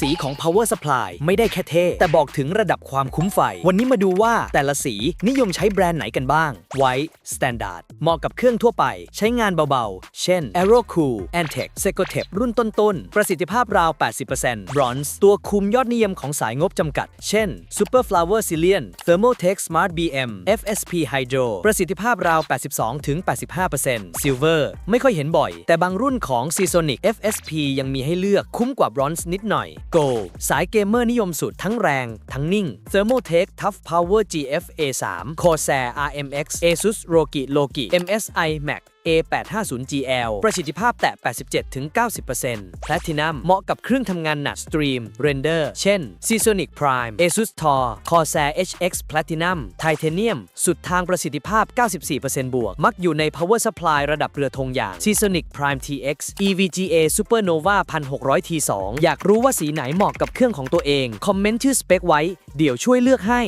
สีของ Power Supply ไม่ได้แค่เท่ แต่บอกถึงระดับความคุ้มไฟ วันนี้มาดูว่าแต่ละสีนิยมใช้แบรนด์ไหนกันบ้าง White Standard เหมาะกับเครื่องทั่วไป ใช้งานเบาๆ เช่น Aero Cool Antec Secotep รุ่นต้นๆ ประสิทธิภาพราว 80% Bronze ตัวคุมยอดนิยมของสายงบจำกัด เช่น Super Flower Cillian Thermotech Smart BM FSP Hydro ประสิทธิภาพราว 82-85% Silver ไม่ค่อยเห็นบ่อย แต่บางรุ่นของ Seasonic FSP ยังมีให้เลือกคุ้มกว่า Bronze นิดหน่อย Go สายเกมเมอร์นิยมสุดทั้งแรง ทั้งนิ่ง Thermaltake Tough Power GF A3 Corsair RMX Asus ROGI Logi MSI Max A850GL ประสิทธิภาพแตะ 87-90% Platinum เหมาะกับเครื่องทำงานหนัก Stream Render เช่น Seasonic Prime Asus TOR Corsair HX Platinum Titanium สุดทางประสิทธิภาพ 94%บวก มักอยู่ใน Power Supply ระดับเรือธงอย่าง Seasonic Prime TX EVGA Supernova 1600 T2 อยากรู้ว่าสีไหนเหมาะกับเครื่องของตัวเอง คอมเมนต์ชื่อสเปคไว้ เดี๋ยวช่วยเลือกให้